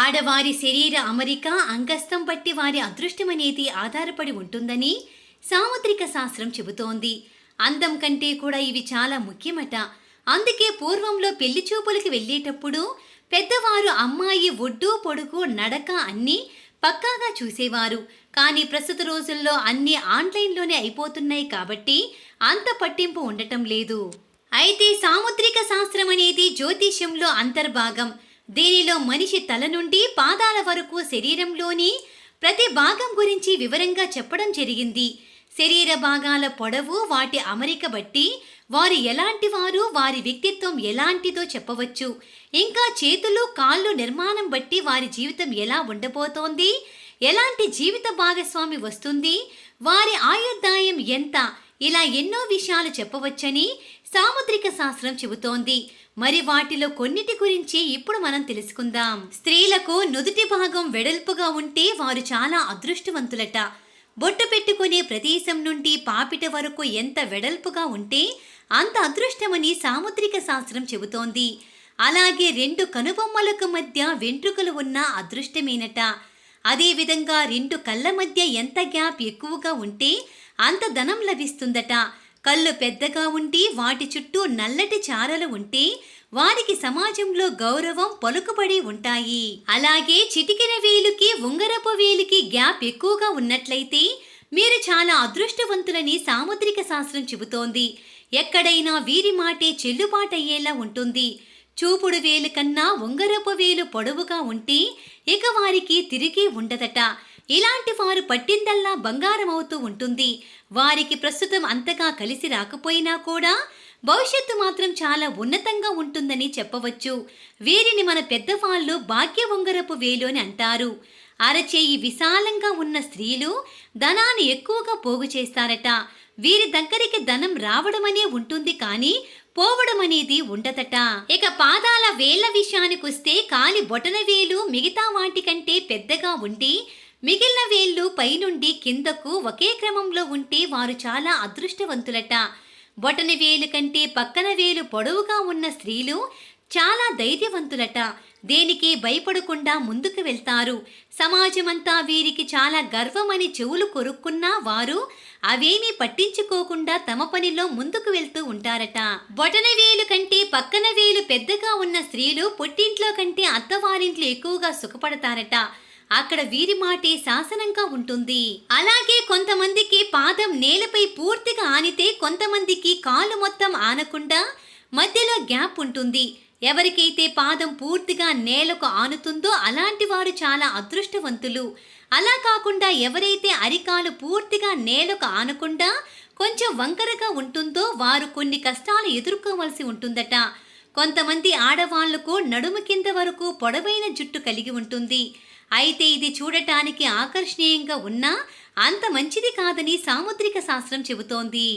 ఆడవారి శరీర అమరిక అంగస్థం బట్టి వారి అదృష్టం అనేది ఆధారపడి ఉంటుందని సాముద్రిక శాస్త్రం చెబుతోంది. అందం కంటే కూడా ఇవి చాలా ముఖ్యమట. అందుకే పూర్వంలో పెళ్ళి చూపులకు వెళ్ళేటప్పుడు పెద్దవారు అమ్మాయి ఒడ్డు పొడుగు నడక అన్నీ పక్కాగా చూసేవారు. కానీ ప్రస్తుత రోజుల్లో అన్నీ ఆన్లైన్లోనే అయిపోతున్నాయి కాబట్టి అంత పట్టింపు ఉండటం లేదు. అయితే సాముద్రిక శాస్త్రం అనేది జ్యోతిష్యంలో అంతర్భాగం. దీనిలో మనిషి తల నుండి పాదాల వరకు శరీరంలోని ప్రతి భాగం గురించి వివరంగా చెప్పడం జరిగింది. శరీర భాగాల పొడవు వాటి అమరిక బట్టి వారు ఎలాంటి వారు వారి వ్యక్తిత్వం ఎలాంటిదో చెప్పవచ్చు. ఇంకా చేతులు కాళ్ళు నిర్మాణం బట్టి వారి జీవితం ఎలా ఉండబోతోంది ఎలాంటి జీవిత భాగస్వామి వస్తుంది వారి ఆయుర్దాయం ఎంత ఇలా ఎన్నో విషయాలు చెప్పవచ్చని సాముద్రిక శాస్త్రం చెబుతోంది. మరి వాటిలో కొన్నిటి గురించి ఇప్పుడు మనం తెలుసుకుందాం. స్త్రీలకు నుదుటి భాగం వెడల్పుగా ఉంటే వారు చాలా అదృష్టవంతులట. బొట్టు పెట్టుకునే ప్రదేశం నుండి పాపిట వరకు ఎంత వెడల్పుగా ఉంటే అంత అదృష్టమని సాముద్రిక శాస్త్రం చెబుతోంది. అలాగే రెండు కనుబొమ్మలకు మధ్య వెంట్రుకలు ఉన్న అదృష్టమేనట. అదేవిధంగా రెండు కళ్ళ మధ్య ఎంత గ్యాప్ ఎక్కువగా ఉంటే అంత ధనం లభిస్తుందట. కళ్ళు పెద్దగా ఉండి వాటి చుట్టూ నల్లటి చారలు ఉంటే వారికి సమాజంలో గౌరవం పలుకుబడి ఉంటాయి. అలాగే చిటికిన వేలుకి ఉంగరపు వేలుకి గ్యాప్ ఎక్కువగా ఉన్నట్లయితే మీరు చాలా అదృష్టవంతులని సాముద్రిక శాస్త్రం చెబుతోంది. ఎక్కడైనా వీరి మాటే చెల్లుబాటయ్యేలా ఉంటుంది. చూపుడు వేలు కన్నా ఉంగరపు వేలు పొడవుగా ఉంటే ఇక వారికి తిరిగి ఉండదట. ఇలాంటి వారు పట్టిందల్లా బంగారం అవుతూ ఉంటుంది. వారికి ప్రస్తుతం అంతగా కలిసి రాకపోయినా కూడా భవిష్యత్తు మాత్రం చాలా ఉన్నతంగా ఉంటుందని చెప్పవచ్చు. వీరిని మన పెద్దవాళ్ళు భాగ్య ఉంగరపు వేలు అని అంటారు. అరచేయి విశాలంగా ఉన్న స్త్రీలు ధనాన్ని ఎక్కువగా పోగు చేస్తారట. వీరి దగ్గరికి ధనం రావడమనే ఉంటుంది కానీ పోవడం అనేది ఉండదట. ఇక పాదాల వేళ్ళ విషయానికొస్తే కాలి బొటన వేలు మిగతా వాటికంటే పెద్దగా ఉండి మిగిలిన వేళ్ళు పైనుండి కిందకు ఒకే క్రమంలో ఉంటే వారు చాలా అదృష్టవంతులట. బొటన వేలు కంటే పక్కన వేలు పొడవుగా ఉన్న స్త్రీలు చాలా ధైర్యవంతులట. దేనికి భయపడకుండా ముందుకు వెళ్తారు. సమాజమంతా వీరికి చాలా గర్వమని చెవులు కొరుక్కున్నా వారు అవేమీ పట్టించుకోకుండా తమ పనిలో ముందుకు వెళ్తూ ఉంటారట. బొటన వేలు కంటే పక్కన వేలు పెద్దగా ఉన్న స్త్రీలు పుట్టింట్లో కంటే అత్తవారింట్లో ఎక్కువగా సుఖపడతారట. అక్కడ వీరి మాటే శాసనంగా ఉంటుంది. అలాగే కొంతమందికి పాదం నేలపై పూర్తిగా ఆనితే కొంతమందికి కాలు మొత్తం ఆనకుండా మధ్యలో గ్యాప్ ఉంటుంది. ఎవరికైతే పాదం పూర్తిగా నేలకు ఆనుతుందో అలాంటి వారు చాలా అదృష్టవంతులు. అలా కాకుండా ఎవరైతే అరికాలు పూర్తిగా నేలకు ఆనకుండా కొంచెం వంకరగా ఉంటుందో వారు కొన్ని కష్టాలు ఎదుర్కోవలసి ఉంటుందట. కొంతమంది ఆడవాళ్ళకు నడుము కింద వరకు పొడవైన జుట్టు కలిగి ఉంటుంది. అయితే ఇది చూడటానికి ఆకర్షణీయంగా ఉన్నా అంత మంచిది కాదని సాముద్రిక శాస్త్రం చెబుతోంది.